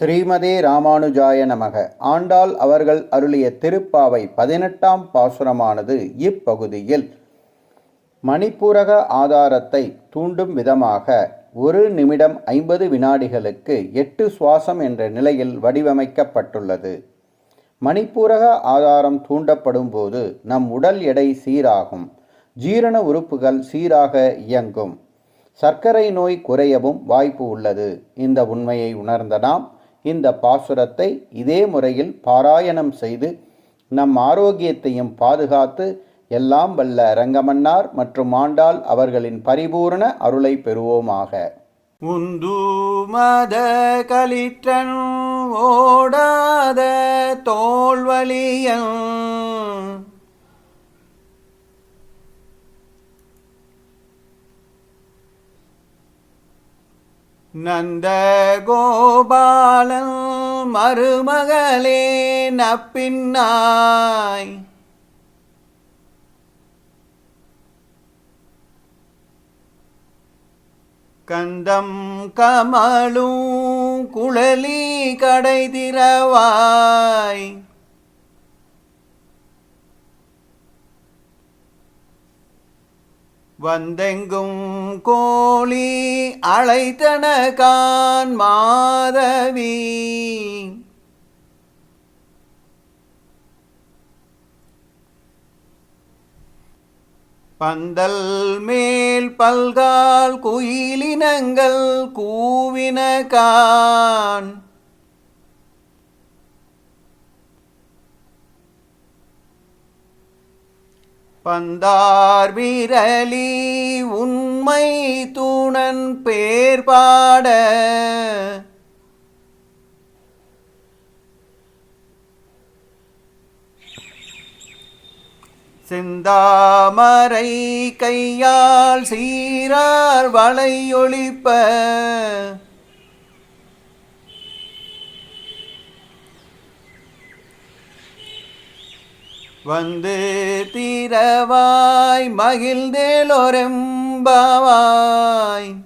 ஸ்ரீமதே ராமானுஜாய நமக. ஆண்டாள் அவர்கள் அருளிய திருப்பாவை பதினெட்டாம் பாசுரமானது இப்பகுதியில். மணிப்பூரக ஆதாரத்தை தூண்டும் விதமாக ஒரு நிமிடம் ஐம்பது வினாடிகளுக்கு எட்டு சுவாசம் என்ற நிலையில் வடிவமைக்கப்பட்டுள்ளது. மணிப்பூரக ஆதாரம் தூண்டப்படும் போது நம் உடல் எடை சீராகும். ஜீரண உறுப்புகள் சீராக இயங்கும். சர்க்கரை நோய் குறையவும் வாய்ப்பு உள்ளது. இந்த உண்மையை உணர்ந்த நாம் இந்த பாசுரத்தை இதே முறையில் பாராயணம் செய்து நம் ஆரோக்கியத்தையும் பாதுகாத்து எல்லாம் வல்ல ரங்கமன்னார் மற்றும் ஆண்டாள் அவர்களின் பரிபூரண அருளை பெறுவோமாக. உந்து மத கலிற்றன் ஓடாத தோல்வழியன் நந்த கோபாலன் மருமகளே நப்பின்னாய். கந்தம் கமலும் குழலி கடை திறவாய். வந்தெங்கும் கோழி அழைத்தன கான் மாதவி. பந்தல் மேல் பல்கால் குயிலினங்கள் கூவின கான். பந்தார் விரலி உண்மை தூணன் பேர் பாட. செந்தாமரை கையால் சீரார் வளையொழிப்ப. வந்து தீரவாய் மகிழ்ந்தேலொரெம்பாவாய்